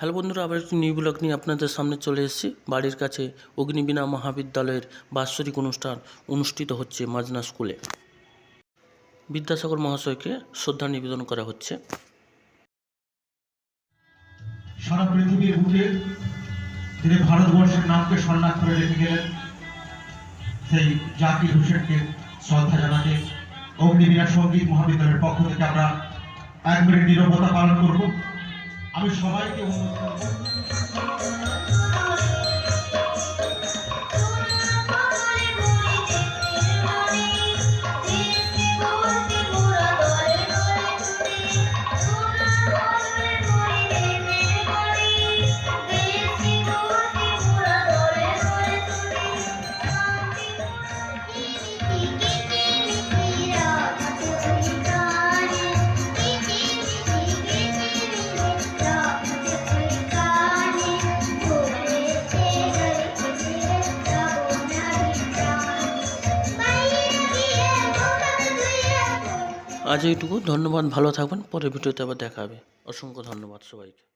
Hello বন্ধুরা, আবার একটি নিউ ব্লগ নিয়ে আপনাদের সামনে চলে এসেছি। বাড়ির কাছে অগ্নিবীণা মহাবিদ্যালয়ের বাৎসরিক অনুষ্ঠান অনুষ্ঠিত হচ্ছে মাজনা স্কুলে। বিদ্যাসাগর মহাশয়কে শ্রদ্ধা নিবেদন করা হচ্ছে। সারা পৃথিবীর বুকে তিনি ভারতবর্ষের নামকে সম্মান করে রেখে গেলেন। সেই জাকির হোসেনকে শ্রদ্ধা জানাতে অগ্নিবীণা সংগীত মহাবিদ্যালয়ের পক্ষ থেকে আমরা এক মিনিট নিরবতা পালন করব। আমি সবাইকে অনুরোধ করব। আজ এইটুকু। ধন্যবাদ ভালো থাকবেন। পরের ভিডিওতে আবার দেখা হবে। অসংখ্য ধন্যবাদ সবাইকে।